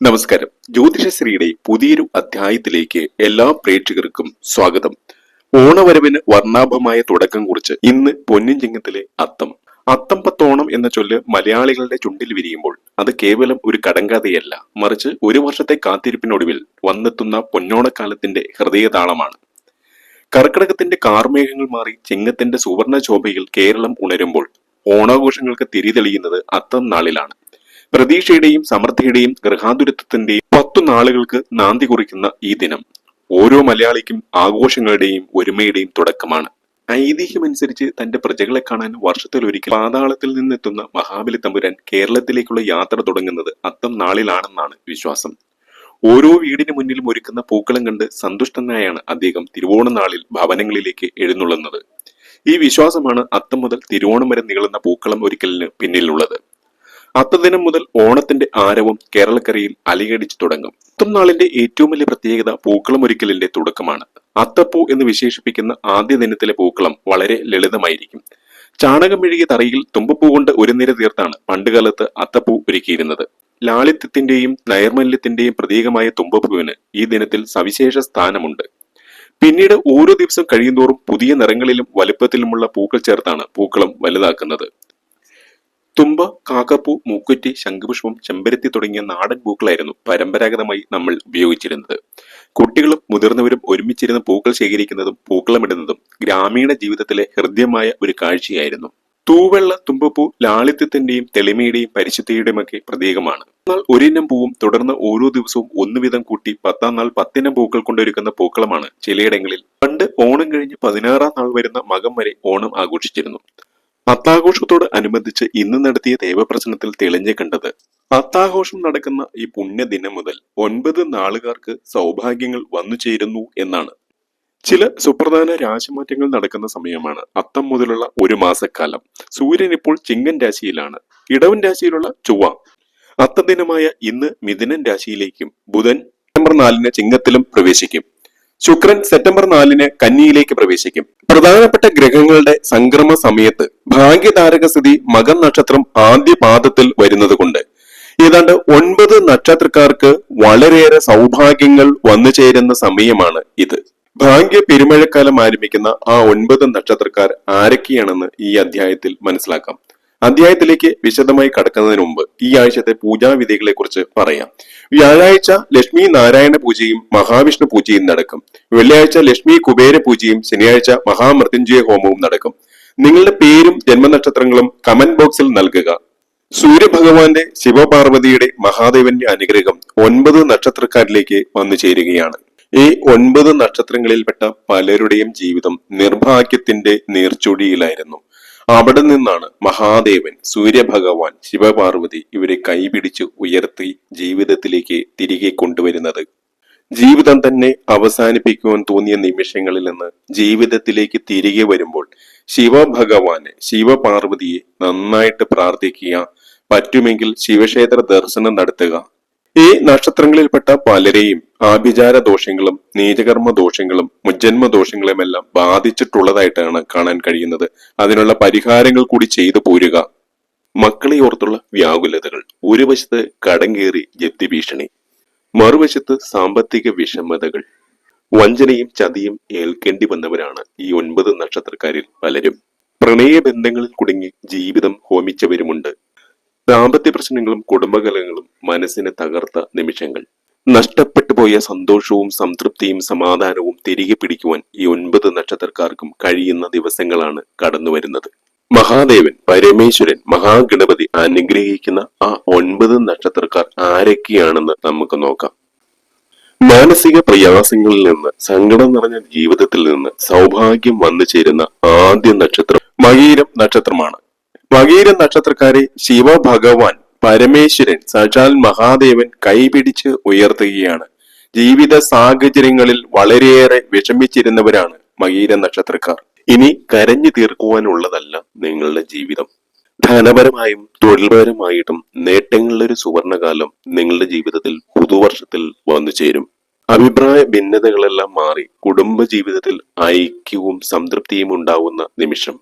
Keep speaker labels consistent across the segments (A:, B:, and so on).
A: നമസ്കാരം. ജ്യോതിഷശ്രീയുടെ പുതിയൊരു അധ്യായത്തിലേക്ക് എല്ലാ പ്രേക്ഷകർക്കും സ്വാഗതം. ഓണവരവിന് വർണാഭമായ തുടക്കം കുറിച്ച് ഇന്ന് പൊന്നിഞ്ചിങ്ങത്തിലെ അത്തം. അത്തം പത്തോണം എന്ന ചൊല്ല് മലയാളികളുടെ ചുണ്ടിൽ വിരിയുമ്പോൾ അത് കേവലം ഒരു കടങ്കഥയല്ല. മറിച്ച് ഒരു വർഷത്തെ കാത്തിരിപ്പിനൊടുവിൽ വന്നെത്തുന്ന പൊന്നോണക്കാലത്തിന്റെ ഹൃദയതാളമാണ്. കർക്കിടകത്തിന്റെ കാർമേഘങ്ങൾ മാറി ചിങ്ങത്തിന്റെ സുവർണ ശോഭയിൽ കേരളം ഉണരുമ്പോൾ ഓണാഘോഷങ്ങൾക്ക് തിരിതെളിയുന്നത് അത്തം നാളിലാണ്. പ്രതീക്ഷയുടെയും സമൃദ്ധിയുടെയും ഗൃഹാതുരത്വത്തിന്റെയും പത്തു നാളുകൾക്ക് നാന്തി കുറിക്കുന്ന ഈ ദിനം ഓരോ മലയാളിക്കും ആഘോഷങ്ങളുടെയും ഒരുമയുടെയും തുടക്കമാണ്. ഐതിഹ്യമനുസരിച്ച് തന്റെ പ്രജകളെ കാണാൻ വർഷത്തിൽ ഒരിക്കൽ പാതാളത്തിൽ നിന്നെത്തുന്ന മഹാബലി തമ്പുരാൻ കേരളത്തിലേക്കുള്ള യാത്ര തുടങ്ങുന്നത് അത്തം നാളിലാണെന്നാണ് വിശ്വാസം. ഓരോ വീടിന് മുന്നിലും ഒരുക്കുന്ന പൂക്കളം കണ്ട് സന്തുഷ്ടനായാണ് അദ്ദേഹം തിരുവോണ നാളിൽ ഭവനങ്ങളിലേക്ക് എഴുന്നള്ളുന്നത്. ഈ വിശ്വാസമാണ് അത്തം മുതൽ തിരുവോണം വരെ നീളുന്ന പൂക്കളം ഒരിക്കലിന് പിന്നിലുള്ളത്. അത്തദിനം മുതൽ ഓണത്തിന്റെ ആരവം കേരളക്കരയിൽ അലയടിച്ചു തുടങ്ങും. അത്തം നാളിന്റെ ഏറ്റവും വലിയ പ്രത്യേകത പൂക്കളം ഒരിക്കലിന്റെ തുടക്കമാണ്. അത്തപ്പൂ എന്ന് വിശേഷിപ്പിക്കുന്ന ആദ്യ ദിനത്തിലെ പൂക്കളം വളരെ ലളിതമായിരിക്കും. ചാണകം മെഴുകിയ തറയിൽ തുമ്പപ്പൂ കൊണ്ട് ഒരു നിര തീർത്താണ് പണ്ടുകാലത്ത് അത്തപ്പൂ ഒരുക്കിയിരുന്നത്. ലാളിത്യത്തിന്റെയും നൈർമല്യത്തിന്റെയും പ്രതീകമായ തുമ്പപ്പൂവിന് ഈ ദിനത്തിൽ സവിശേഷ സ്ഥാനമുണ്ട്. പിന്നീട് ഓരോ ദിവസം കഴിയുന്തോറും പുതിയ നിറങ്ങളിലും വലുപ്പത്തിലുമുള്ള പൂക്കൾ ചേർത്താണ് പൂക്കളം വലുതാക്കുന്നത്. തുമ്പ കാക്കപ്പൂ മൂക്കുറ്റി ശംഖുപുഷ്പം ചെമ്പരത്തി തുടങ്ങിയ നാടൻ പൂക്കളായിരുന്നു പരമ്പരാഗതമായി നമ്മൾ ഉപയോഗിച്ചിരുന്നത്. കുട്ടികളും മുതിർന്നവരും ഒരുമിച്ചിരുന്ന് പൂക്കൾ ശേഖരിക്കുന്നതും പൂക്കളമിടുന്നതും ഗ്രാമീണ ജീവിതത്തിലെ ഹൃദ്യമായ ഒരു കാഴ്ചയായിരുന്നു. തൂവെള്ള തുമ്പപ്പൂ ലാളിത്യത്തിന്റെയും തെളിമയുടെയും പരിശുദ്ധിയുടെയും ഒക്കെ പ്രതീകമാണ്. എന്നാൽ ഒരിനം പൂവും തുടർന്ന് ഓരോ ദിവസവും ഒന്നുവിധം കൂട്ടി പത്താം നാൾ പത്തിനം പൂക്കൾ കൊണ്ടൊരുക്കുന്ന പൂക്കളമാണ് ചിലയിടങ്ങളിൽ. പണ്ട് ഓണം കഴിഞ്ഞ് പതിനാറാം നാൾ വരുന്ന മകം വരെ ഓണം ആഘോഷിച്ചിരുന്നു. അത്താഘോഷത്തോട് അനുബന്ധിച്ച് ഇന്ന് നടത്തിയ ദേവപ്രശ്നത്തിൽ തെളിഞ്ഞു കണ്ടത് അത്താഘോഷം നടക്കുന്ന ഈ പുണ്യദിനം മുതൽ ഒൻപത് നാളുകാർക്ക് സൗഭാഗ്യങ്ങൾ വന്നു ചേരുന്നു എന്നാണ്. ചില സുപ്രധാന രാശിമാറ്റങ്ങൾ നടക്കുന്ന സമയമാണ് അത്തം മുതലുള്ള ഒരു മാസക്കാലം. സൂര്യൻ ഇപ്പോൾ ചിങ്ങൻ രാശിയിലാണ്. ഇടവൻ രാശിയിലുള്ള ചൊവ്വ. അത്തദിനമായ ഇന്ന് മിഥുനൻ രാശിയിലേക്കും ബുധൻ സെപ്റ്റംബർ നാലിന് ചിങ്ങത്തിലും പ്രവേശിക്കും. ശുക്രൻ സെപ്റ്റംബർ നാലിന് കന്നിയിലേക്ക് പ്രവേശിക്കും. പ്രധാനപ്പെട്ട ഗ്രഹങ്ങളുടെ സംക്രമ സമയത്ത് ഭാഗ്യതാരക സ്ഥിതി മകൻ നക്ഷത്രം ആദ്യ പാദത്തിൽ വരുന്നത് കൊണ്ട് ഏതാണ്ട് ഒൻപത് നക്ഷത്രക്കാർക്ക് വളരെയേറെ സൗഭാഗ്യങ്ങൾ വന്നു ചേരുന്ന സമയമാണ് ഇത്. ഭാഗ്യ പെരുമഴക്കാലം ആരംഭിക്കുന്ന ആ ഒൻപത് നക്ഷത്രക്കാർ ആരൊക്കെയാണെന്ന് ഈ അധ്യായത്തിൽ മനസ്സിലാക്കാം. അധ്യായത്തിലേക്ക് വിശദമായി കടക്കുന്നതിന് മുമ്പ് ഈ ആഴ്ചത്തെ പൂജാവിധികളെ കുറിച്ച് പറയാം. വ്യാഴാഴ്ച ലക്ഷ്മി നാരായണ പൂജയും മഹാവിഷ്ണു പൂജയും നടക്കും. വെള്ളിയാഴ്ച ലക്ഷ്മി കുബേര പൂജയും ശനിയാഴ്ച മഹാമൃത്യുഞ്ജയ ഹോമവും നടക്കും. നിങ്ങളുടെ പേരും ജന്മനക്ഷത്രങ്ങളും കമന്റ് ബോക്സിൽ നൽകുക. സൂര്യഭഗവാന്റെ ശിവപാർവതിയുടെ മഹാദേവന്റെ അനുഗ്രഹം ഒൻപത് നക്ഷത്രക്കാരിലേക്ക് വന്നു ചേരുകയാണ്. ഈ ഒൻപത് നക്ഷത്രങ്ങളിൽപ്പെട്ട പലരുടെയും ജീവിതം നിർഭാഗ്യത്തിന്റെ നീർച്ചുടിയിലായിരുന്നു. അവിടെ നിന്നാണ് മഹാദേവൻ സൂര്യഭഗവാൻ ശിവപാർവതി ഇവരെ കൈപിടിച്ച് ഉയർത്തി ജീവിതത്തിലേക്ക് തിരികെ കൊണ്ടുവരുന്നത്. ജീവിതം തന്നെ അവസാനിപ്പിക്കുവാൻ തോന്നിയ നിമിഷങ്ങളിൽ നിന്ന് ജീവിതത്തിലേക്ക് തിരികെ വരുമ്പോൾ ശിവഭഗവാന് ശിവപാർവതിയെ നന്നായിട്ട് പ്രാർത്ഥിക്കുക പറ്റുമെങ്കിൽ ശിവക്ഷേത്ര ദർശനം നടത്തുക ഈ നക്ഷത്രങ്ങളിൽപ്പെട്ട പലരെയും ആഭിചാര ദോഷങ്ങളും നീചകർമ്മ ദോഷങ്ങളും മുജ്ജന്മ ദോഷങ്ങളുമെല്ലാം ബാധിച്ചിട്ടുള്ളതായിട്ടാണ് കാണാൻ കഴിയുന്നത്. അതിനുള്ള പരിഹാരങ്ങൾ കൂടി ചെയ്തു പോരുക. മക്കളെ ഓർത്തുള്ള വ്യാകുലതകൾ. ഒരു വശത്ത് കടം കയറി ജപ്തി ഭീഷണി. മറുവശത്ത് സാമ്പത്തിക വിഷമതകൾ. വഞ്ചനയും ചതിയും ഏൽക്കേണ്ടി വന്നവരാണ് ഈ ഒൻപത് നക്ഷത്രക്കാരിൽ പലരും. പ്രണയ ബന്ധങ്ങളിൽ കുടുങ്ങി ജീവിതം ഹോമിച്ചവരുമുണ്ട്. ദാമ്പത്യ പ്രശ്നങ്ങളും കുടുംബകലങ്ങളും മനസ്സിനെ തകർത്ത നിമിഷങ്ങൾ. നഷ്ടപ്പെട്ടു പോയ സന്തോഷവും സംതൃപ്തിയും സമാധാനവും തിരികെ പിടിക്കുവാൻ ഈ ഒൻപത് നക്ഷത്രക്കാർക്കും കഴിയുന്ന ദിവസങ്ങളാണ് കടന്നു വരുന്നത് മഹാദേവൻ പരമേശ്വരൻ മഹാഗണപതി അനുഗ്രഹിക്കുന്ന ആ ഒൻപത് നക്ഷത്രക്കാർ ആരൊക്കെയാണെന്ന് നമുക്ക് നോക്കാം. മാനസിക പ്രയാസങ്ങളിൽ നിന്ന് സങ്കടം നിറഞ്ഞ ജീവിതത്തിൽ നിന്ന് സൗഭാഗ്യം വന്നു ചേരുന്ന ആദ്യ നക്ഷത്രം മകീരം നക്ഷത്രമാണ്. മകീര നക്ഷത്രക്കാരെ ശിവഭഗവാൻ പരമേശ്വരൻ സജാൽ മഹാദേവൻ കൈപിടിച്ച് ഉയർത്തുകയാണ്. ജീവിത സാഹചര്യങ്ങളിൽ വളരെയേറെ വിഷമിച്ചിരുന്നവരാണ് മകീര നക്ഷത്രക്കാർ. ഇനി കരഞ്ഞു തീർക്കുവാനുള്ളതല്ല നിങ്ങളുടെ ജീവിതം. ധനപരമായും തൊഴിൽപരമായിട്ടും നേട്ടങ്ങളുടെ ഒരു സുവർണകാലം നിങ്ങളുടെ ജീവിതത്തിൽ പുതുവർഷത്തിൽ വന്നു ചേരും. അഭിപ്രായ ഭിന്നതകളെല്ലാം മാറി കുടുംബ ജീവിതത്തിൽ ഐക്യവും സംതൃപ്തിയും ഉണ്ടാവുന്ന നിമിഷം.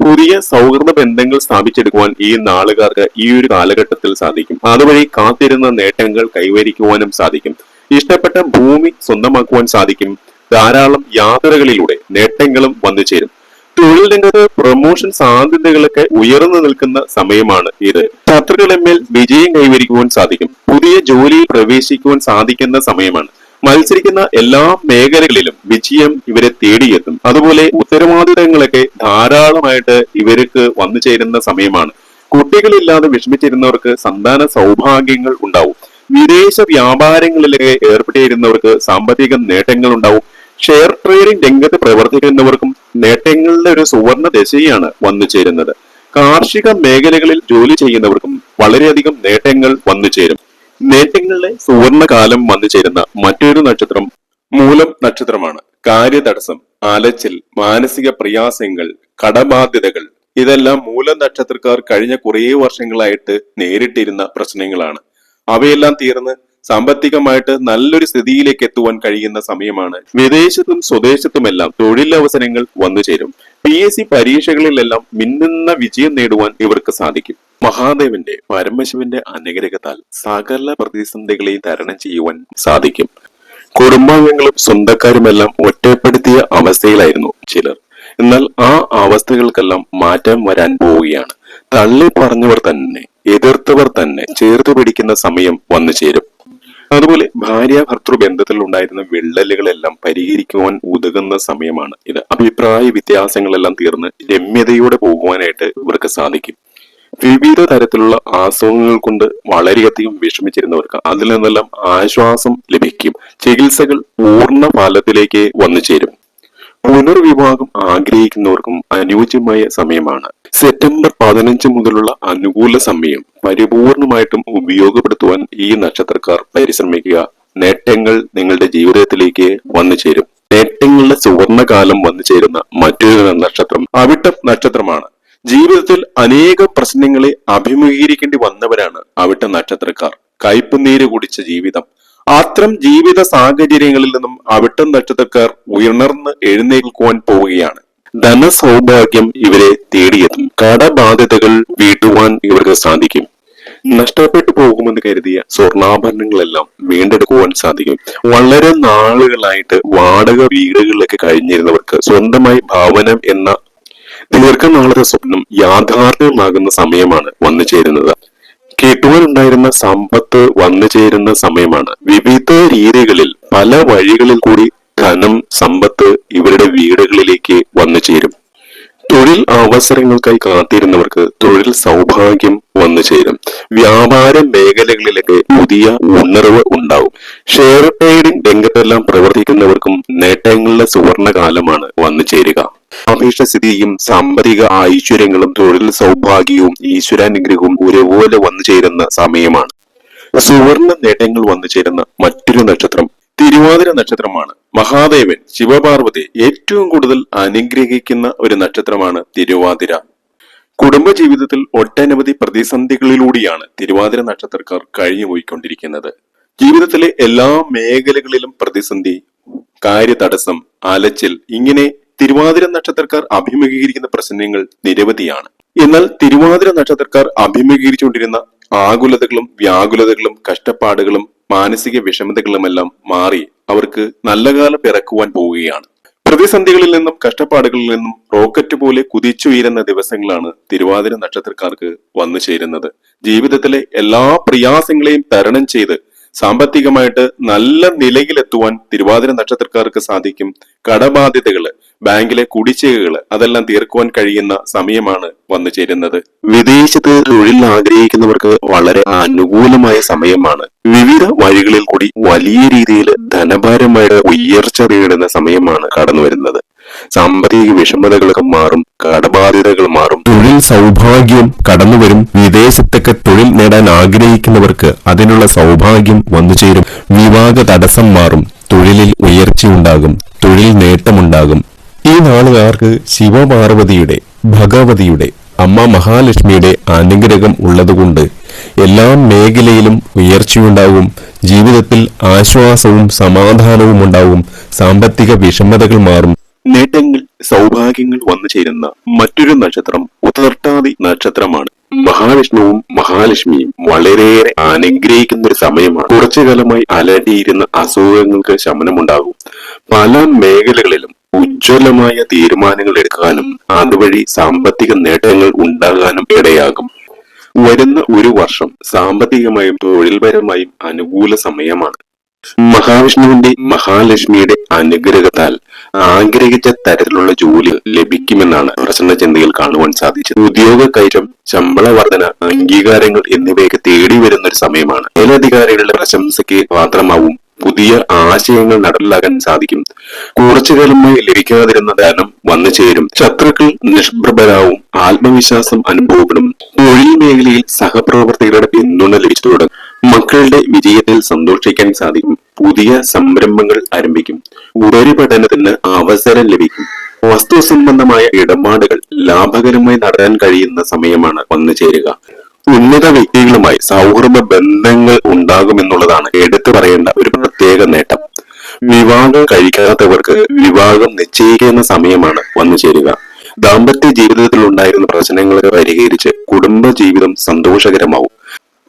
A: പുതിയ സൗഹൃദ ബന്ധങ്ങൾ സ്ഥാപിച്ചെടുക്കുവാൻ ഈ നാളുകാർക്ക് ഈ ഒരു കാലഘട്ടത്തിൽ സാധിക്കും. അതുവഴി കാത്തിരുന്ന നേട്ടങ്ങൾ കൈവരിക്കുവാനും സാധിക്കും. ഇഷ്ടപ്പെട്ട ഭൂമി സ്വന്തമാക്കുവാൻ സാധിക്കും. ധാരാളം യാത്രകളിലൂടെ നേട്ടങ്ങളും വന്നു ചേരും. തൊഴിൽ രംഗത്ത് പ്രൊമോഷൻ സാധ്യതകളൊക്കെ ഉയർന്നു നിൽക്കുന്ന സമയമാണ് ഇത്. ശത്രുക്കളെ മേൽ വിജയം കൈവരിക്കുവാൻ സാധിക്കും. പുതിയ ജോലിയിൽ പ്രവേശിക്കുവാൻ സാധിക്കുന്ന സമയമാണ്. മത്സരിക്കുന്ന എല്ലാ മേഖലകളിലും വിജയം ഇവരെ തേടിയെത്തും. അതുപോലെ ഉത്തരവാദിത്തങ്ങളൊക്കെ ധാരാളമായിട്ട് ഇവർക്ക് വന്നു ചേരുന്ന സമയമാണ്. കുട്ടികളില്ലാതെ വിഷമിച്ചിരുന്നവർക്ക് സന്താന സൗഭാഗ്യങ്ങൾ ഉണ്ടാവും. വിദേശ വ്യാപാരങ്ങളിലൊക്കെ ഏർപ്പെട്ടിരുന്നവർക്ക് സാമ്പത്തിക നേട്ടങ്ങൾ ഉണ്ടാവും. ഷെയർ ട്രേഡിംഗ് രംഗത്ത് പ്രവർത്തിക്കുന്നവർക്കും നേട്ടങ്ങളുടെ ഒരു സുവർണ ദശയാണ് വന്നു ചേരുന്നത്. കാർഷിക മേഖലകളിൽ ജോലി ചെയ്യുന്നവർക്കും വളരെയധികം നേട്ടങ്ങൾ വന്നു ചേരും. നേട്ടങ്ങളുടെ സുവർണകാലം വന്നു ചേരുന്ന മറ്റൊരു നക്ഷത്രം മൂലം നക്ഷത്രമാണ്. കാര്യതടസ്സം അലച്ചിൽ മാനസിക പ്രയാസങ്ങൾ കടബാധ്യതകൾ. ഇതെല്ലാം മൂലം നക്ഷത്രക്കാർ കഴിഞ്ഞ കുറേ വർഷങ്ങളായിട്ട് നേരിട്ടിരുന്ന പ്രശ്നങ്ങളാണ്. അവയെല്ലാം തീർന്ന് സാമ്പത്തികമായിട്ട് നല്ലൊരു സ്ഥിതിയിലേക്ക് എത്തുവാൻ കഴിയുന്ന സമയമാണ്. വിദേശത്തും സ്വദേശത്തുമെല്ലാം തൊഴിലവസരങ്ങൾ വന്നു ചേരും. പി എസ് സി പരീക്ഷകളിലെല്ലാം മിന്നുന്ന വിജയം നേടുവാൻ ഇവർക്ക് സാധിക്കും. മഹാദേവന്റെ പരമശിവന്റെ അനുഗ്രഹത്താൽ സകല പ്രതിസന്ധികളെയും തരണം ചെയ്യുവാൻ സാധിക്കും. കുടുംബാംഗങ്ങളും സ്വന്തക്കാരുമെല്ലാം ഒറ്റപ്പെടുത്തിയ അവസ്ഥയിലായിരുന്നു ചിലർ. എന്നാൽ ആ അവസ്ഥകൾക്കെല്ലാം മാറ്റം വരാൻ പോവുകയാണ്. തള്ളി പറഞ്ഞവർ തന്നെ എതിർത്തവർ തന്നെ ചേർത്ത് പിടിക്കുന്ന സമയം വന്നു ചേരും അതുപോലെ ഭാര്യ ഭർത്തൃ ബന്ധത്തിൽ ഉണ്ടായിരുന്ന വിള്ളലുകളെല്ലാം പരിഹരിക്കുവാൻ ഉതകുന്ന സമയമാണ് ഇത്. അഭിപ്രായ വ്യത്യാസങ്ങളെല്ലാം തീർന്ന് രമ്യതയോടെ പോകുവാനായിട്ട് ഇവർക്ക് സാധിക്കും. വിവിധ തരത്തിലുള്ള അസുഖങ്ങൾ കൊണ്ട് വളരെയധികം വിഷമിച്ചിരുന്നവർക്ക് അതിൽ നിന്നെല്ലാം ആശ്വാസം ലഭിക്കും. ചികിത്സകൾ പൂർണ ഫലത്തിലേക്ക് വന്നു ചേരും പുനർവിവാഹം ആഗ്രഹിക്കുന്നവർക്കും അനുയോജ്യമായ സമയമാണ്. സെപ്റ്റംബർ പതിനഞ്ച് മുതലുള്ള അനുകൂല സമയം പരിപൂർണമായിട്ടും ഉപയോഗപ്പെടുത്തുവാൻ ഈ നക്ഷത്രക്കാർ പരിശ്രമിക്കുക. നേട്ടങ്ങൾ നിങ്ങളുടെ ജീവിതത്തിലേക്ക് വന്നു ചേരും. നേട്ടങ്ങളുടെ സുവർണകാലം വന്നു ചേരുന്ന മറ്റൊരു നക്ഷത്രം അവിട്ടം നക്ഷത്രമാണ്. ജീവിതത്തിൽ അനേക പ്രശ്നങ്ങളെ അഭിമുഖീകരിക്കേണ്ടി വന്നവരാണ് അവിട്ട നക്ഷത്രക്കാർ. കയ്പുനീര് കുടിച്ച ജീവിതം അത്തരം ജീവിത സാഹചര്യങ്ങളിൽ നിന്നും അവിട്ടം നക്ഷത്രക്കാർ ഉയർന്നർന്ന് എഴുന്നേൽക്കുവാൻ പോവുകയാണ്. ധനസൗഭാഗ്യം ഇവരെ തേടിയെത്തും. കടബാധ്യതകൾ വീട്ടുവാൻ ഇവർക്ക് സാധിക്കും. നഷ്ടപ്പെട്ടു പോകുമെന്ന് കരുതിയ സ്വർണാഭരണങ്ങളെല്ലാം വീണ്ടെടുക്കുവാൻ സാധിക്കും. വളരെ നാളുകളായിട്ട് വാടക വീടുകളിലൊക്കെ കഴിഞ്ഞിരുന്നവർക്ക് സ്വന്തമായി ഭവനം എന്ന ദീർഘനാളത്തെ സ്വപ്നം യാഥാർത്ഥ്യമാകുന്ന സമയമാണ് വന്നു ചേരുന്നത് കിട്ടുവാനുണ്ടായിരുന്ന സമ്പത്ത് വന്നു ചേരുന്ന സമയമാണ്. വിവിധ രീതികളിൽ പല വഴികളിൽ കൂടി ധനം സമ്പത്ത് ഇവരുടെ വീടുകളിലേക്ക് വന്നു ചേരും. തൊഴിൽ അവസരങ്ങൾക്കായി കാത്തിരുന്നവർക്ക് തൊഴിൽ സൗഭാഗ്യം വന്നു ചേരും. വ്യാപാര മേഖലകളിലൊക്കെ പുതിയ ഉണർവ് ഉണ്ടാവും. ഷെയർ ട്രേഡിംഗ് രംഗത്തെല്ലാം പ്രവർത്തിക്കുന്നവർക്കും നേട്ടങ്ങളുടെ സുവർണകാലമാണ് വന്നു ചേരുക. അഭീഷ്ടസ്ഥിതിയും സാമ്പത്തിക ഐശ്വര്യങ്ങളും തൊഴിൽ സൗഭാഗ്യവും ഈശ്വരാനുഗ്രഹവും ഒരുപോലെ വന്നു ചേരുന്ന സമയമാണ്. സുവർണ നേട്ടങ്ങൾ വന്നു ചേരുന്ന മറ്റൊരു നക്ഷത്രം തിരുവാതിര നക്ഷത്രമാണ്. മഹാദേവൻ ശിവപാർവതി ഏറ്റവും കൂടുതൽ അനുഗ്രഹിക്കുന്ന ഒരു നക്ഷത്രമാണ് തിരുവാതിര. കുടുംബജീവിതത്തിൽ ഒട്ടനവധി പ്രതിസന്ധികളിലൂടെയാണ് തിരുവാതിര നക്ഷത്രക്കാർ കഴിഞ്ഞുപോയിക്കൊണ്ടിരിക്കുന്നത്. ജീവിതത്തിലെ എല്ലാ മേഖലകളിലും പ്രതിസന്ധി കാര്യതടസ്സം അലച്ചിൽ ഇങ്ങനെ തിരുവാതിര നക്ഷത്രക്കാർ അഭിമുഖീകരിക്കുന്ന പ്രശ്നങ്ങൾ നിരവധിയാണ്. എന്നാൽ തിരുവാതിര നക്ഷത്രക്കാർ അഭിമുഖീകരിച്ചുകൊണ്ടിരുന്ന ആകുലതകളും വ്യാകുലതകളും കഷ്ടപ്പാടുകളും മാനസിക വിഷമതകളുമെല്ലാം മാറി അവർക്ക് നല്ല കാലം പിറക്കുവാൻ പോവുകയാണ്. പ്രതിസന്ധികളിൽ നിന്നും കഷ്ടപ്പാടുകളിൽ നിന്നും റോക്കറ്റ് പോലെ കുതിച്ചുയരുന്ന ദിവസങ്ങളാണ് തിരുവാതിര നക്ഷത്രക്കാർക്ക് വന്നു ചേരുന്നത് ജീവിതത്തിലെ എല്ലാ പ്രയാസങ്ങളെയും തരണം ചെയ്ത് സാമ്പത്തികമായിട്ട് നല്ല നിലയിലെത്തുവാൻ തിരുവാതിര നക്ഷത്രക്കാർക്ക് സാധിക്കും. കടബാധ്യതകൾ ബാങ്കിലെ കുടിശ്ശികകൾ അതെല്ലാം തീർക്കുവാൻ കഴിയുന്ന സമയമാണ് വന്നു ചേരുന്നത്. വിദേശത്ത് തൊഴിൽ ആഗ്രഹിക്കുന്നവർക്ക് വളരെ അനുകൂലമായ സമയമാണ്. വിവിധ വഴികളിൽ കൂടി വലിയ രീതിയിൽ ധനഭാരമായിട്ട് ഉയർച്ച നേടുന്ന സമയമാണ് കടന്നു വരുന്നത് സാമ്പത്തിക വിഷമതകളൊക്കെ മാറും. കടബാധ്യതകൾ മാറും.
B: തൊഴിൽ സൗഭാഗ്യം കടന്നുവരും. വിദേശത്തൊക്കെ തൊഴിൽ നേടാൻ ആഗ്രഹിക്കുന്നവർക്ക് അതിനുള്ള സൗഭാഗ്യം വന്നു ചേരും വിവാഹ തടസ്സം മാറും. തൊഴിലിൽ ഉയർച്ചയുണ്ടാകും. തൊഴിൽ നേട്ടമുണ്ടാകും. ഈ നാളുകാർക്ക് ശിവപാർവതിയുടെ ഭഗവതിയുടെ അമ്മ മഹാലക്ഷ്മിയുടെ അനുഗ്രഹം ഉള്ളതുകൊണ്ട് എല്ലാ മേഖലയിലും ഉയർച്ചയുണ്ടാകും. ജീവിതത്തിൽ ആശ്വാസവും സമാധാനവും ഉണ്ടാവും സാമ്പത്തിക വിഷമതകൾ മാറും.
A: നേട്ടങ്ങൾ സൗഭാഗ്യങ്ങൾ വന്നു ചേരുന്ന മറ്റൊരു നക്ഷത്രം ഉത്തർട്ടാതി നക്ഷത്രമാണ്. മഹാവിഷ്ണുവും മഹാലക്ഷ്മിയും വളരെയേറെ അനുഗ്രഹിക്കുന്ന ഒരു സമയമാണ്. കുറച്ചു കാലമായി അലട്ടിയിരുന്ന അസുഖങ്ങൾക്ക് ശമനമുണ്ടാകും. പല മേഖലകളിലും ഉജ്ജ്വലമായ തീരുമാനങ്ങൾ എടുക്കാനും അതുവഴി സാമ്പത്തിക നേട്ടങ്ങൾ ഉണ്ടാകാനും ഇടയാകും. വരുന്ന ഒരു വർഷം സാമ്പത്തികമായും തൊഴിൽപരമായും അനുകൂല സമയമാണ്. മഹാവിഷ്ണുവിന്റെ മഹാലക്ഷ്മിയുടെ അനുഗ്രഹത്താൽ ആഗ്രഹിച്ച തരത്തിലുള്ള ജോലി ലഭിക്കുമെന്നാണ് പ്രസന്ന ചിന്തയിൽ കാണുവാൻ സാധിച്ചത്. ഉദ്യോഗ കയറ്റം ശമ്പള വർധന അംഗീകാരങ്ങൾ എന്നിവയൊക്കെ തേടി വരുന്ന ഒരു സമയമാണ്. മേലധികാരികളുടെ പ്രശംസയ്ക്ക് പാത്രമാവും പുതിയ ആശയങ്ങൾ നടപ്പിലാക്കാൻ സാധിക്കും. കുറച്ചു കാലമായി ലഭിക്കാതിരുന്ന ധനം വന്നു ചേരും. ശത്രുക്കൾ നിഷ്പ്രഭരാവും ആത്മവിശ്വാസം അനുഭവപ്പെടും. തൊഴിൽ മേഖലയിൽ സഹപ്രവർത്തകരുടെ പിന്തുണ ലഭിച്ചു തുടങ്ങും. മക്കളുടെ വിജയത്തിൽ സന്തോഷിക്കാൻ സാധിക്കും. പുതിയ സംരംഭങ്ങൾ ആരംഭിക്കും. ഉപരിപഠനത്തിന് അവസരം ലഭിക്കും. വസ്തു സംബന്ധമായ ഇടപാടുകൾ ലാഭകരമായി നടത്താൻ കഴിയുന്ന സമയമാണ് വന്നു ചേരുക. ഉന്നത വ്യക്തികളുമായി സൗഹൃദ ബന്ധങ്ങൾ ഉണ്ടാകുമെന്നുള്ളതാണ് എടുത്തു പറയേണ്ട ഒരു പ്രത്യേക നേട്ടം. വിവാഹം കഴിക്കാത്തവർക്ക് വിവാഹം നിശ്ചയിക്കുന്ന സമയമാണ് വന്നു ചേരുക. ദാമ്പത്യ ജീവിതത്തിൽ ഉണ്ടായിരുന്ന പ്രശ്നങ്ങളെ പരിഹരിച്ച് കുടുംബ ജീവിതം സന്തോഷകരമാവും.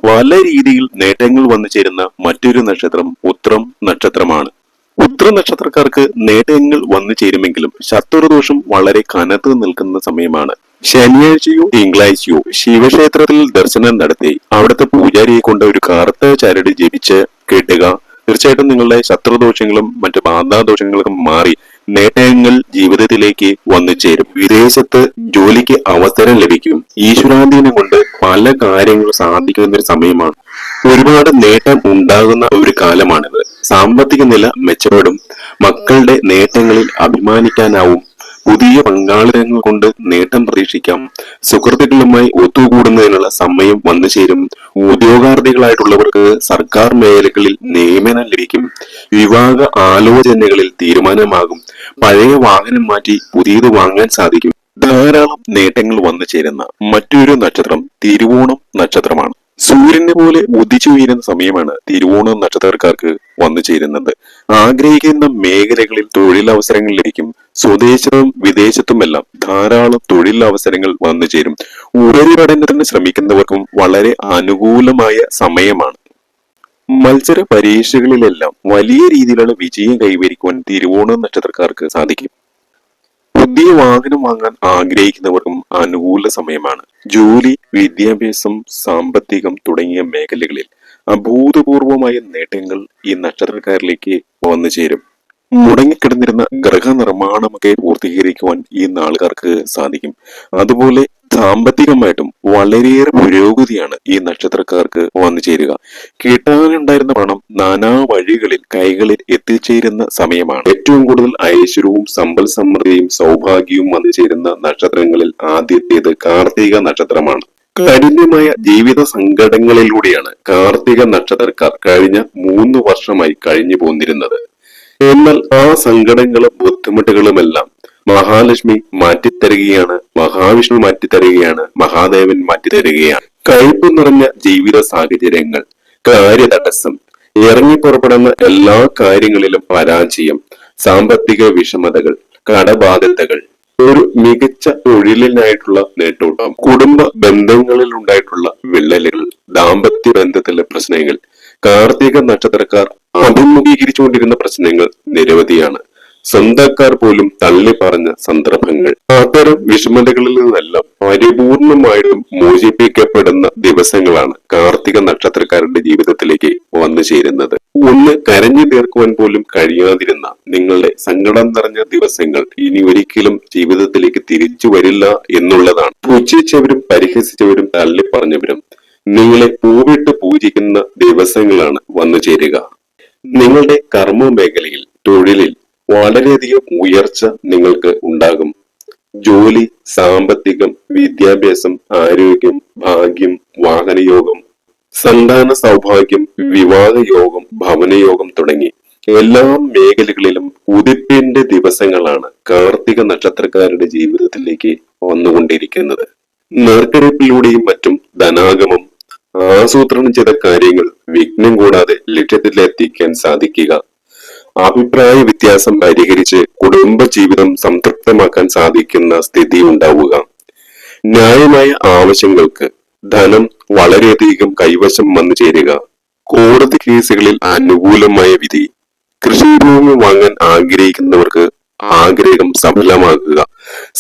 A: പല രീതിയിൽ നേട്ടങ്ങൾ വന്നു ചേരുന്ന മറ്റൊരു നക്ഷത്രം ഉത്രം നക്ഷത്രമാണ്. ഉത്ര നക്ഷത്രക്കാർക്ക് നേട്ടങ്ങൾ വന്നു ചേരുമെങ്കിലും ശത്രുദോഷം വളരെ കനത്ത് നിൽക്കുന്ന സമയമാണ്. ശനിയാഴ്ചയോ തിങ്കളാഴ്ചയോ ശിവക്ഷേത്രത്തിൽ ദർശനം നടത്തി അവിടുത്തെ പൂജാരിയെ കൊണ്ട് ഒരു കറുത്ത ചരട് ജപിച്ച് കെട്ടുക തീർച്ചയായിട്ടും നിങ്ങളുടെ ശത്രുദോഷങ്ങളും മറ്റു ബാധാദോഷങ്ങളും മാറി നേട്ടങ്ങൾ ജീവിതത്തിലേക്ക് വന്നു ചേരും. വിദേശത്ത് ജോലിക്ക് അവസരം ലഭിക്കും. ഈശ്വരാധീനം കൊണ്ട് പല കാര്യങ്ങളും സാധിക്കുന്ന ഒരു സമയമാണ്. ഒരുപാട് നേട്ടം ഉണ്ടാകുന്ന ഒരു കാലമാണിത്. സാമ്പത്തിക നില മെച്ചപ്പെടും. മക്കളുടെ നേട്ടങ്ങളിൽ അഭിമാനിക്കാനാവും. പുതിയ പങ്കാളിതങ്ങൾ കൊണ്ട് നേട്ടം പ്രതീക്ഷിക്കാം. സുഹൃത്തുക്കളുമായി ഒത്തുകൂടുന്നതിനുള്ള സമയം വന്നു ചേരും. ഉദ്യോഗാർത്ഥികളായിട്ടുള്ളവർക്ക് സർക്കാർ മേഖലകളിൽ നിയമനം ലഭിക്കും. വിവാഹ ആലോചനകളിൽ തീരുമാനമാകും. പഴയ വാഹനം മാറ്റി പുതിയത് വാങ്ങാൻ സാധിക്കും. ധാരാളം നേട്ടങ്ങൾ വന്നു ചേരുന്ന മറ്റൊരു നക്ഷത്രം തിരുവോണം നക്ഷത്രമാണ്. സൂര്യനെ പോലെ ഉദിച്ചു ഉയരുന്ന സമയമാണ് തിരുവോണം നക്ഷത്രക്കാർക്ക് വന്നു ചേരുന്നത്. ആഗ്രഹിക്കുന്ന മേഖലകളിൽ തൊഴിലവസരങ്ങൾ ലഭിക്കും സ്വദേശത്തും വിദേശത്തുമെല്ലാം ധാരാളം തൊഴിലവസരങ്ങൾ വന്നു ചേരും. ഉപരിപഠനത്തിന് ശ്രമിക്കുന്നവർക്കും വളരെ അനുകൂലമായ സമയമാണ്. മത്സര പരീക്ഷകളിലെല്ലാം വലിയ രീതിയിലുള്ള വിജയം കൈവരിക്കുവാൻ തിരുവോണം നക്ഷത്രക്കാർക്ക് സാധിക്കും. പുതിയ വാഹനം വാങ്ങാൻ ആഗ്രഹിക്കുന്നവർക്കും അനുകൂല സമയമാണ്. ജോലി വിദ്യാഭ്യാസം സാമ്പത്തികം തുടങ്ങിയ മേഖലകളിൽ അഭൂതപൂർവമായ നേട്ടങ്ങൾ ഈ നക്ഷത്രക്കാരിലേക്ക് വന്നു ചേരും. മുടങ്ങിക്കിടന്നിരുന്ന ഗൃഹനിർമ്മാണമൊക്കെ പൂർത്തീകരിക്കുവാൻ ഈ നാളുകാർക്ക് സാധിക്കും. അതുപോലെ സാമ്പത്തികമായിട്ടും വളരെയേറെ പുരോഗതിയാണ് ഈ നക്ഷത്രക്കാർക്ക് വന്നു ചേരുക. കിട്ടാനുണ്ടായിരുന്ന പണം നാനാ വഴികളിൽ കൈകളിൽ എത്തിച്ചേരുന്ന സമയമാണ്. ഏറ്റവും കൂടുതൽ ഐശ്വര്യവും സമ്പൽ സമൃദ്ധിയും സൗഭാഗ്യവും വന്നു ചേരുന്ന നക്ഷത്രങ്ങളിൽ ആദ്യത്തേത് കാർത്തിക നക്ഷത്രമാണ്. കഠിനമായ ജീവിത സങ്കടങ്ങളിലൂടെയാണ് കാർത്തിക നക്ഷത്രക്കാർ കഴിഞ്ഞ മൂന്ന് വർഷമായി കഴിഞ്ഞു പോന്നിരുന്നത് എന്നാൽ ആ സങ്കടങ്ങളും ബുദ്ധിമുട്ടുകളുമെല്ലാം മഹാലക്ഷ്മി മാറ്റിത്തരികയാണ് മഹാവിഷ്ണു മാറ്റിത്തരികയാണ് മഹാദേവൻ മാറ്റിത്തരികയാണ്. കഴിപ്പ് നിറഞ്ഞ ജീവിത സാഹചര്യങ്ങൾ കാര്യതടസ്സം ഇറങ്ങി പുറപ്പെടുന്ന എല്ലാ കാര്യങ്ങളിലും പരാജയം സാമ്പത്തിക വിഷമതകൾ കടബാധ്യതകൾ ഒരു മികച്ച തൊഴിലിനായിട്ടുള്ള നേട്ടോട്ടം കുടുംബ ബന്ധങ്ങളിൽ ഉണ്ടായിട്ടുള്ള വിള്ളലുകൾ ദാമ്പത്യ ബന്ധത്തിലെ പ്രശ്നങ്ങൾ കാർത്തിക നക്ഷത്രക്കാർ അഭിമുഖീകരിച്ചുകൊണ്ടിരുന്ന പ്രശ്നങ്ങൾ നിരവധിയാണ്. സ്വന്തക്കാർ പോലും തള്ളി പറഞ്ഞ സന്ദർഭങ്ങൾ. അത്തരം വിഷമതകളിൽ നിന്നെല്ലാം പരിപൂർണമായിട്ടും മോചിപ്പിക്കപ്പെടുന്ന ദിവസങ്ങളാണ് കാർത്തിക നക്ഷത്രക്കാരുടെ ജീവിതത്തിലേക്ക് വന്നു ചേരുന്നത്. ഒന്ന് കരഞ്ഞു തീർക്കുവാൻ പോലും കഴിയാതിരുന്ന നിങ്ങളുടെ സങ്കടം നിറഞ്ഞ ദിവസങ്ങൾ ഇനി ഒരിക്കലും ജീവിതത്തിലേക്ക് തിരിച്ചു വരില്ല എന്നുള്ളതാണ്. പുച്ഛിച്ചവരും പരിഹസിച്ചവരും തള്ളി പറഞ്ഞവരും നിങ്ങളെ പൂവിട്ട് പൂജിക്കുന്ന ദിവസങ്ങളാണ് വന്നു ചേരുക. നിങ്ങളുടെ കർമ്മ മേഖലയിൽ തൊഴിലിൽ വളരെയധികം ഉയർച്ച നിങ്ങൾക്ക് ഉണ്ടാകും. ജോലി സാമ്പത്തികം വിദ്യാഭ്യാസം ആരോഗ്യം ഭാഗ്യം വാഹനയോഗം സന്താന സൗഭാഗ്യം വിവാഹയോഗം ഭവനയോഗം തുടങ്ങി എല്ലാ മേഖലകളിലും ഉദിപ്പിന്റെ ദിവസങ്ങളാണ് കാർത്തിക നക്ഷത്രക്കാരുടെ ജീവിതത്തിലേക്ക് വന്നുകൊണ്ടിരിക്കുന്നത്. നേർക്കരപ്പിലൂടെയും മറ്റും ധനാഗമം ആസൂത്രണം ചെയ്ത കാര്യങ്ങൾ വിഘ്നം കൂടാതെ ലക്ഷ്യത്തിലെത്തിക്കാൻ സാധിക്കുക. അഭിപ്രായ വ്യത്യാസം പരിഹരിച്ച് കുടുംബ ജീവിതം സംതൃപ്തമാക്കാൻ സാധിക്കുന്ന സ്ഥിതി ഉണ്ടാവുക. ന്യായമായ ആവശ്യങ്ങൾക്ക് ധനം വളരെയധികം കൈവശം വന്നു ചേരുക. കോടതി കേസുകളിൽ അനുകൂലമായ വിധി. കൃഷിഭൂമി വാങ്ങാൻ ആഗ്രഹിക്കുന്നവർക്ക് ആഗ്രഹം സഫലമാക്കുക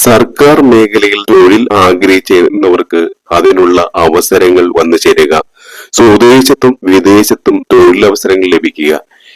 A: സർക്കാർ മേഖലയിൽ തൊഴിൽ ആഗ്രഹിച്ചിരുന്നവർക്ക് അതിനുള്ള അവസരങ്ങൾ വന്നു ചേരുക. സ്വദേശത്തും വിദേശത്തും തൊഴിലവസരങ്ങൾ ലഭിക്കുക.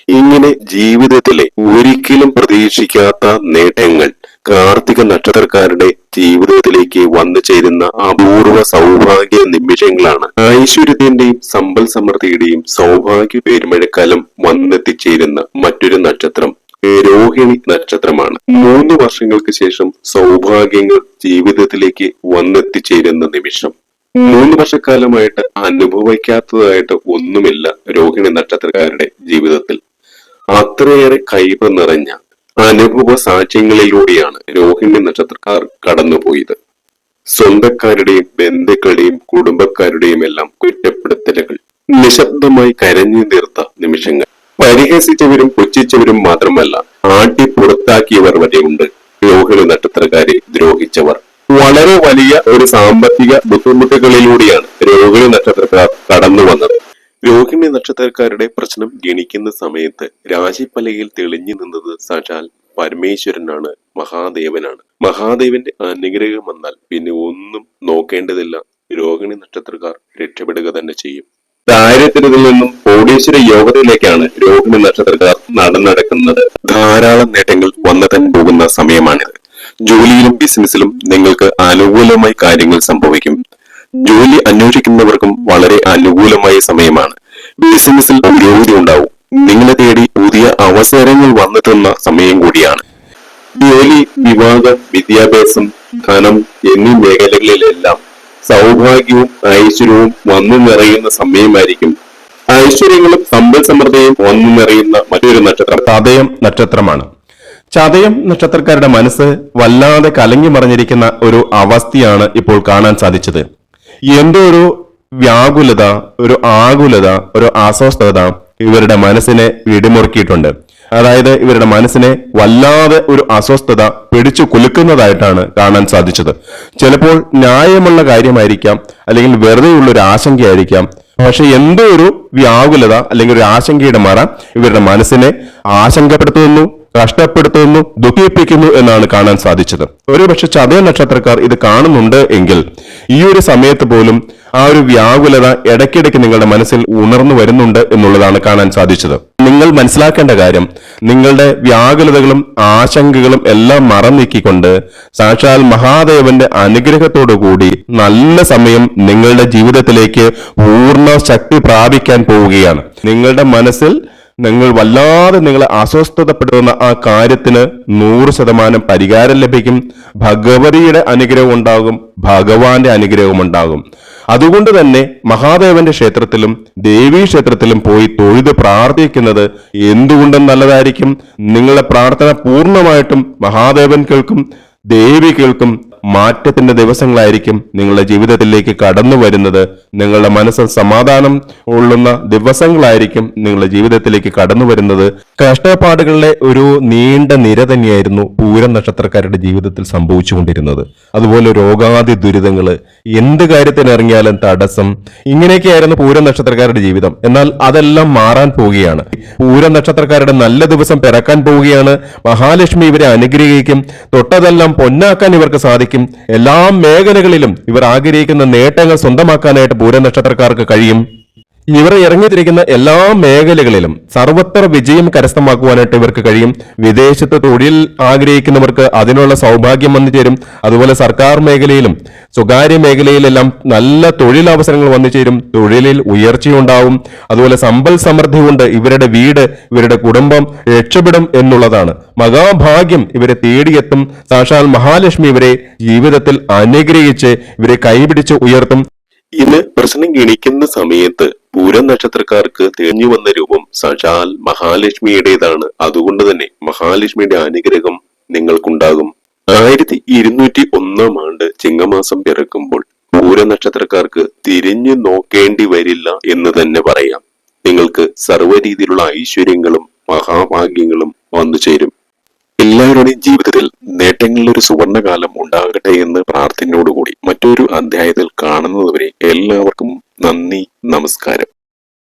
A: ഇങ്ങനെ ജീവിതത്തിലെ ഒരിക്കലും പ്രതീക്ഷിക്കാത്ത നേട്ടങ്ങൾ കാർത്തിക നക്ഷത്രക്കാരുടെ ജീവിതത്തിലേക്ക് വന്നു ചേരുന്ന അപൂർവ സൗഭാഗ്യ നിമിഷങ്ങളാണ്. ഐശ്വര്യത്തിന്റെയും സമ്പൽ സമൃദ്ധിയുടെയും സൗഭാഗ്യ പെരുമഴക്കാലം വന്നെത്തിച്ചേരുന്ന മറ്റൊരു നക്ഷത്രം രോഹിണി നക്ഷത്രമാണ്. മൂന്ന് വർഷങ്ങൾക്ക് ശേഷം സൗഭാഗ്യങ്ങൾ ജീവിതത്തിലേക്ക് വന്നെത്തിച്ചേരുന്ന നിമിഷം. മൂന്ന് വർഷക്കാലമായിട്ട് അനുഭവിക്കാത്തതായിട്ട് ഒന്നുമില്ല രോഹിണി നക്ഷത്രക്കാരുടെ ജീവിതത്തിൽ. അത്രയേറെ കൈവ് നിറഞ്ഞ അനുഭവ സാക്ഷ്യങ്ങളിലൂടെയാണ് രോഹിണി നക്ഷത്രക്കാർ കടന്നുപോയത്. സ്വന്തക്കാരുടെയും ബന്ധുക്കളുടെയും കുടുംബക്കാരുടെയും എല്ലാം കുറ്റപ്പെടുത്തലുകൾ നിശബ്ദമായി കരഞ്ഞു തീർത്ത നിമിഷങ്ങൾ. പരിഹസിച്ചവരും പുച്ഛിച്ചവരും മാത്രമല്ല ആട്ടി പുറത്താക്കിയവർ വരെയുണ്ട് രോഹിണി നക്ഷത്രക്കാരെ ദ്രോഹിച്ചവർ. വളരെ വലിയ ഒരു സാമ്പത്തിക ബുദ്ധിമുട്ടുകളിലൂടെയാണ് രോഹിണി നക്ഷത്രക്കാർ കടന്നു വന്നത് രോഹിണി നക്ഷത്രക്കാരുടെ പ്രശ്നം ഗണിക്കുന്ന സമയത്ത് രാശിപ്പലകയിൽ തെളിഞ്ഞു നിന്നത് സാക്ഷാൽ പരമേശ്വരനാണ് മഹാദേവനാണ്. മഹാദേവന്റെ അനുഗ്രഹം വന്നാൽ പിന്നെ ഒന്നും നോക്കേണ്ടതില്ല. രോഹിണി നക്ഷത്രക്കാർ രക്ഷപ്പെടുക തന്നെ ചെയ്യും. ദാരിദ്ര്യത്തിൽ നിന്നും കോടീശ്വര യോഗത്തിലേക്കാണ് രോഹിണി നക്ഷത്രക്കാർ നടന്നടക്കുന്നത്. ധാരാളം നേട്ടങ്ങൾ വന്നെത്താൻ പോകുന്ന സമയമാണിത്. ജോലിയിലും ബിസിനസ്സിലും നിങ്ങൾക്ക് അനുകൂലമായി കാര്യങ്ങൾ സംഭവിക്കും. ജോലി അന്വേഷിക്കുന്നവർക്കും വളരെ അനുകൂലമായ സമയമാണ്. ബിസിനസ്സിൽ പുരോഗതി ഉണ്ടാവും. നിങ്ങളെ തേടി പുതിയ അവസരങ്ങൾ വന്നെത്തുന്ന സമയം കൂടിയാണ്. ജോലി വിവാഹം വിദ്യാഭ്യാസം ധനം എന്നീ മേഖലകളിലെല്ലാം സൗഭാഗ്യവും ഐശ്വര്യവും വന്നു നിറയുന്ന സമയമായിരിക്കും. ഐശ്വര്യങ്ങളും സമ്പൽ സമൃദ്ധിയും വന്നു നിറയുന്ന മറ്റൊരു നക്ഷത്രം.
B: ചതയം നക്ഷത്രമാണ്. ചതയം നക്ഷത്രക്കാരുടെ മനസ്സ് വല്ലാതെ കലങ്ങി മറിഞ്ഞിരിക്കുന്ന ഒരു അവസ്ഥയാണ് ഇപ്പോൾ കാണാൻ സാധിച്ചത്. എന്തോ ഒരു വ്യാകുലത ഒരു ആകുലത ഒരു അസ്വസ്ഥത ഇവരുടെ മനസ്സിനെ ഇടിമുറുക്കിയിട്ടുണ്ട്. അതായത് ഇവരുടെ മനസ്സിനെ വല്ലാതെ ഒരു അസ്വസ്ഥത പിടിച്ചു കുലുക്കുന്നതായിട്ടാണ് കാണാൻ സാധിച്ചത്. ചിലപ്പോൾ ന്യായമുള്ള കാര്യമായിരിക്കാം അല്ലെങ്കിൽ വെറുതെയുള്ള ഒരു ആശങ്കയായിരിക്കാം. പക്ഷെ എന്തോ ഒരു വ്യാകുലത അല്ലെങ്കിൽ ഒരു ആശങ്കയുടെ മറ ഇവരുടെ മനസ്സിനെ ആശങ്കപ്പെടുത്തുന്നു കഷ്ടപ്പെടുത്തുന്നു ദുഃഖിപ്പിക്കുന്നു എന്നാണ് കാണാൻ സാധിച്ചത്. ഒരുപക്ഷെ ചതയ നക്ഷത്രക്കാർ ഇത് കാണുന്നുണ്ട് എങ്കിൽ ഈ ഒരു സമയത്ത് പോലും ആ ഒരു വ്യാകുലത ഇടയ്ക്കിടയ്ക്ക് നിങ്ങളുടെ മനസ്സിൽ ഉണർന്നു വരുന്നുണ്ട് എന്നുള്ളതാണ് കാണാൻ സാധിച്ചത്. നിങ്ങൾ മനസ്സിലാക്കേണ്ട കാര്യം നിങ്ങളുടെ വ്യാകുലതകളും ആശങ്കകളും എല്ലാം മറന്നീക്കിക്കൊണ്ട് സാക്ഷാൽ മഹാദേവന്റെ അനുഗ്രഹത്തോടു കൂടി നല്ല സമയം നിങ്ങളുടെ ജീവിതത്തിലേക്ക് പൂർണ ശക്തി പ്രാപിക്കാൻ പോവുകയാണ്. നിങ്ങളുടെ മനസ്സിൽ നിങ്ങൾ വല്ലാതെ നിങ്ങളെ അസ്വസ്ഥതപ്പെടുന്ന ആ കാര്യത്തിന് നൂറ് ശതമാനം പരിഹാരം ലഭിക്കും. ഭഗവതിയുടെ അനുഗ്രഹം ഉണ്ടാകും ഭഗവാന്റെ അനുഗ്രഹം ഉണ്ടാകും. അതുകൊണ്ട് തന്നെ മഹാദേവന്റെ ക്ഷേത്രത്തിലും ദേവീ ക്ഷേത്രത്തിലും പോയി തൊഴുത് പ്രാർത്ഥിക്കുന്നത് എന്തുകൊണ്ടും നല്ലതായിരിക്കും. നിങ്ങളുടെ പ്രാർത്ഥന പൂർണമായിട്ടും മഹാദേവൻ കേൾക്കും ദേവി കേൾക്കും മാറ്റത്തിന്റെ ദിവസങ്ങളായിരിക്കും നിങ്ങളുടെ ജീവിതത്തിലേക്ക് കടന്നു വരുന്നത്. നിങ്ങളുടെ മനസ്സിൽ സമാധാനം ഉള്ളുന്ന ദിവസങ്ങളായിരിക്കും നിങ്ങളുടെ ജീവിതത്തിലേക്ക് കടന്നു വരുന്നത്. കഷ്ടപ്പാടുകളിലെ ഒരു നീണ്ട നിര തന്നെയായിരുന്നു പൂരം നക്ഷത്രക്കാരുടെ ജീവിതത്തിൽ സംഭവിച്ചുകൊണ്ടിരുന്നത്. അതുപോലെ രോഗാതി ദുരിതങ്ങൾ എന്ത് കാര്യത്തിനിറങ്ങിയാലും തടസ്സം ഇങ്ങനെയൊക്കെയായിരുന്നു പൂരം നക്ഷത്രക്കാരുടെ ജീവിതം. എന്നാൽ അതെല്ലാം മാറാൻ പോവുകയാണ്. പൂരം നക്ഷത്രക്കാരുടെ നല്ല ദിവസം പിറക്കാൻ പോവുകയാണ്. മഹാലക്ഷ്മി ഇവരെ അനുഗ്രഹിക്കും. തൊട്ടതെല്ലാം പൊന്നാക്കാൻ ഇവർക്ക് സാധിക്കും. എല്ലാ മേഖലകളിലും ഇവർ ആഗ്രഹിക്കുന്ന നേട്ടങ്ങൾ സ്വന്തമാക്കാനായിട്ട് പൂരനക്ഷത്രക്കാർക്ക് കഴിയും. ഇവർ ഇറങ്ങിത്തിരിക്കുന്ന എല്ലാ മേഖലകളിലും സർവത്ര വിജയം കരസ്ഥമാക്കുവാനായിട്ട് ഇവർക്ക് കഴിയും. വിദേശത്ത് തൊഴിൽ ആഗ്രഹിക്കുന്നവർക്ക് അതിനുള്ള സൗഭാഗ്യം വന്നു ചേരും. അതുപോലെ സർക്കാർ മേഖലയിലും സ്വകാര്യ മേഖലയിലെല്ലാം നല്ല തൊഴിലവസരങ്ങൾ വന്നു ചേരും. തൊഴിലിൽ ഉയർച്ചയുണ്ടാവും. അതുപോലെ സമ്പൽ സമൃദ്ധി കൊണ്ട് ഇവരുടെ വീട് ഇവരുടെ കുടുംബം രക്ഷപ്പെടും എന്നുള്ളതാണ്. മഹാഭാഗ്യം ഇവരെ തേടിയെത്തും. സാക്ഷാൽ മഹാലക്ഷ്മി ഇവരെ ജീവിതത്തിൽ അനുഗ്രഹിച്ച് ഇവരെ കൈപിടിച്ച് ഉയർത്തും.
A: ഇന്ന് പ്രശ്നം ഗണിക്കുന്ന സമയത്ത് പൂരം നക്ഷത്രക്കാർക്ക് തെളിഞ്ഞു വന്ന രൂപം സാക്ഷാൽ മഹാലക്ഷ്മിയുടേതാണ്. അതുകൊണ്ട് തന്നെ മഹാലക്ഷ്മിയുടെ അനുഗ്രഹം നിങ്ങൾക്കുണ്ടാകും. ആയിരത്തി ഇരുന്നൂറ്റി ഒന്നാം ആണ്ട് ചിങ്ങമാസം പിറക്കുമ്പോൾ പൂര നക്ഷത്രക്കാർക്ക് തിരിഞ്ഞു നോക്കേണ്ടി വരില്ല എന്ന് തന്നെ പറയാം. നിങ്ങൾക്ക് സർവ രീതിയിലുള്ള ഐശ്വര്യങ്ങളും മഹാഭാഗ്യങ്ങളും വന്നു ചേരും. എല്ലാവരുടെയും ജീവിതത്തിൽ നേട്ടങ്ങളുടെ ഒരു സുവർണകാലം ഉണ്ടാകട്ടെ എന്ന് പ്രാർത്ഥനയോടുകൂടി മറ്റൊരു അധ്യായത്തിൽ കാണുന്നതുവരെ എല്ലാവർക്കും നന്ദി നമസ്കാരം.